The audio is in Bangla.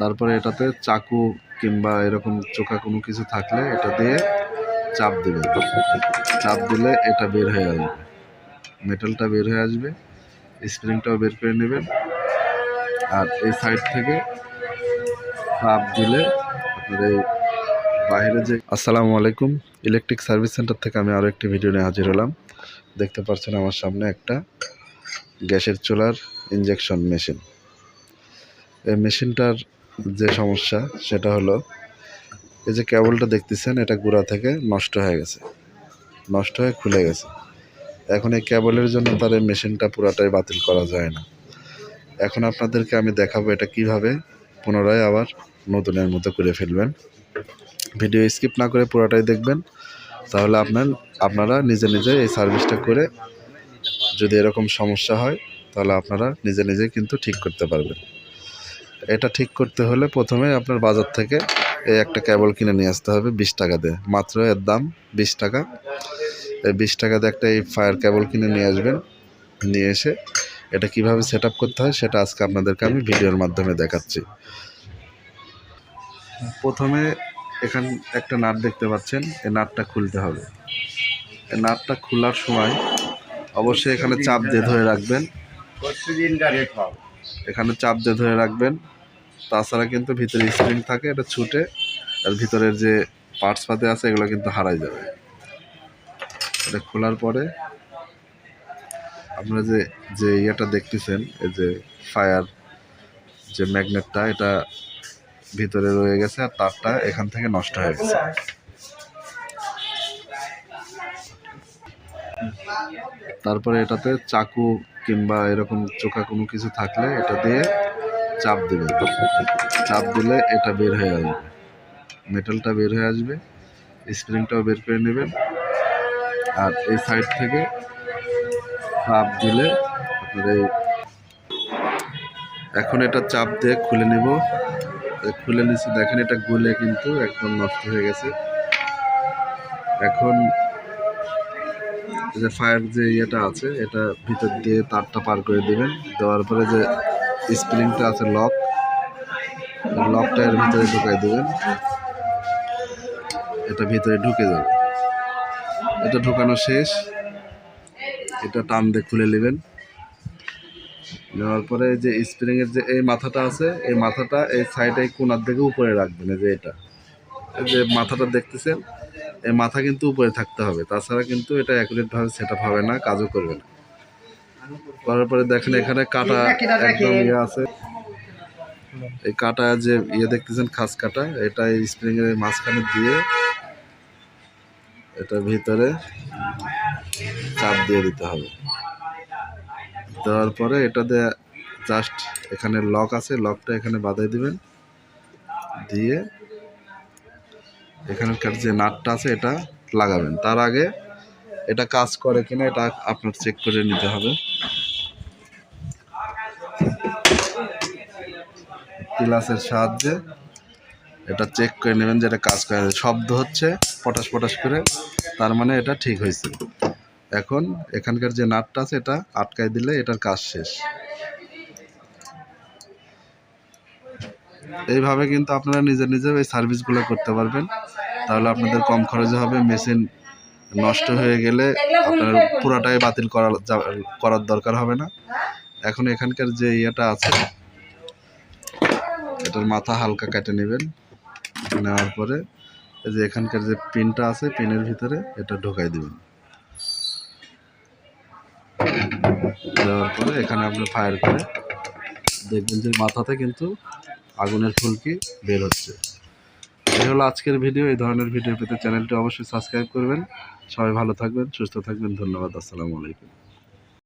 তারপরে এটাতে চাকু কিংবা এরকম চোখা কোনো কিছু থাকলে এটা দিয়ে চাপ দেবেন। চাপ দিলে এটা বের হয়ে আসবে। মেটালটা বের হয়ে আসবে, স্প্রিংটাও বের করে নেবেন। আর এই সাইড থেকে চাপ দিলে আপনার এই বাইরে যে আসসালামু আলাইকুম। ইলেকট্রিক সার্ভিস সেন্টার থেকে আমি আরও একটি ভিডিও নিয়ে হাজির হলাম। দেখতে পাচ্ছেন আমার সামনে একটা গ্যাসের চুলার ইঞ্জেকশন মেশিন। এই মেশিনটার যে সমস্যা, সেটা হলো এই যে কেবলটা দেখতেছেন, এটা গোড়া থেকে নষ্ট হয়ে গেছে। নষ্ট হয়ে খুলে গেছে। এখন এই কেবলের জন্য তার এই মেশিনটা পুরাটাই বাতিল করা যায় না। এখন আপনাদেরকে আমি দেখাবো এটা কীভাবে পুনরায় আবার নতুনের মতো করে ফেলবেন। ভিডিও স্কিপ না করে পুরোটাই দেখবেন। তাহলে আপনার, আপনারা নিজে নিজে এই সার্ভিসটা করে যদি এরকম সমস্যা হয়, তাহলে আপনারা নিজে নিজে কিন্তু ঠিক করতে পারবেন। এটা ঠিক করতে হলে প্রথমে আপনার বাজার থেকে এই একটা কেবল কিনে নিয়ে আসতে হবে বিশ টাকা দিয়ে। মাত্র এর দাম বিশ টাকা। এই বিশ টাকা দিয়ে একটা এই ফায়ার কেবল কিনে নিয়ে আসবেন নিয়ে এসে এটা কীভাবে সেট করতে হয় সেটা আজকে আপনাদেরকে আমি ভিডিওর মাধ্যমে দেখাচ্ছি। প্রথমে এখান একটা নাট দেখতে পাচ্ছেন এই নাটটা খুলতে হবে। এই নাটটা খোলার সময় অবশ্যই এখানে চাপ দিয়ে ধরে রাখবেন। এখানে চাপ দিয়ে ধরে রাখবেন। তাছাড়া কিন্তু ভিতরে স্প্রিং থাকে, এটা ছুটে, আর ভিতরের যে পার্টস পাতে আছে, এগুলো কিন্তু হারাই যাবে। এটা খোলার পরে আপনারা যে যে ইয়েটা দেখতেছেন, এই যে ফায়ার যে ম্যাগনেটটা এটা ভিতরে রয়ে গেছে, আর তারটা এখান থেকে নষ্ট হয়ে গেছে। তারপরে এটাতে চাকু কিংবা এরকম চোখা কোনো কিছু থাকলে এটা দিয়ে চাপ দিবেন চাপ দিলে এটা বের হয়ে আসবে। মেটালটা বের হয়ে আসবে স্প্রিংটাও বের করে নেবেন। আর এই সাইড থেকে চাপ দিলে আপনার এই এখন এটা চাপ দিয়ে খুলে নেব। খুলে নিচ্ছি দেখেন এটা গুলে কিন্তু একদম নষ্ট হয়ে গেছে। এখন যে ফায়ার যে ইয়েটা আছে, এটা ভিতর দিয়ে তারটা পার করে দেবেন। দেওয়ার পরে যে স্প্রিংটা আছে লক। লকটা এর ভিতরে ঢুকাই দেবেন। এটা ভিতরে ঢুকে যাবে। এটা ঢুকানো শেষ। এটা টান দিয়ে খুলে নেবেন। নেওয়ার পরে যে স্প্রিং এর যে এই মাথাটা আছে, এই মাথাটা এই সাইডে কোনার দিকে উপরে রাখবেন যে এটা। যে মাথাটা দেখতেছেন, এই মাথা কিন্তু উপরে থাকতে হবে। তাছাড়া কিন্তু এটা অ্যাকুরেটভাবে সেট হবে না, কাজও করবে না। করার পরে দেখেন এখানে কাটা একদম ইয়ে আছে। এই কাটা যে ইয়ে দেখতেছেন খাস কাটা এটা স্প্রিং এর মাঝখানে দিয়ে এটা ভিতরে চাপ দিয়ে দিতে হবে। দেওয়ার পরে এটাতে জাস্ট এখানে লক আছে লকটা এখানে বাঁধাই দিবেন। দিয়ে এখানকার যে নাটটা আছে এটা লাগাবেন। তার আগে এটা কাজ করে কিনা এটা আপনার চেক করে নিতে হবে। প্লাসের সাহায্যে এটা চেক করে নেবেন যে এটা কাজ করে শব্দ হচ্ছে, পটাশ পটাশ করে, তার মানে এটা ঠিক হয়েছে। এখন এখানকার যে নাটটা আছে, এটা আটকায় দিলে এটার কাজ শেষ। এইভাবে কিন্তু আপনারা নিজে নিজে এই সার্ভিসগুলো করতে পারবেন। তাহলে আপনাদের কম খরচে হবে মেশিন নষ্ট হয়ে গেলে আপনার পুরাটাই বাতিল করা করার দরকার হবে না। এখন এখানকার যে ইয়েটা আছে এটার মাথা হালকা কেটে নেবেন। নেওয়ার পরে এই যে এখানকার যে পিনটা আছে পিনের ভিতরে এটা ঢোকাই দিবেন। দেওয়ার পরে এখানে আপনি ফায়ার করে দেখবেন যে মাথাতে কিন্তু আগুনের ফুলকি বের হচ্ছে। এই হলো আজকের ভিডিও এই ধরনের ভিডিও পেতে চ্যানেলটি অবশ্যই সাবস্ক্রাইব করবেন। সবাই ভালো থাকবেন, সুস্থ থাকবেন, ধন্যবাদ, আসসালামু আলাইকুম।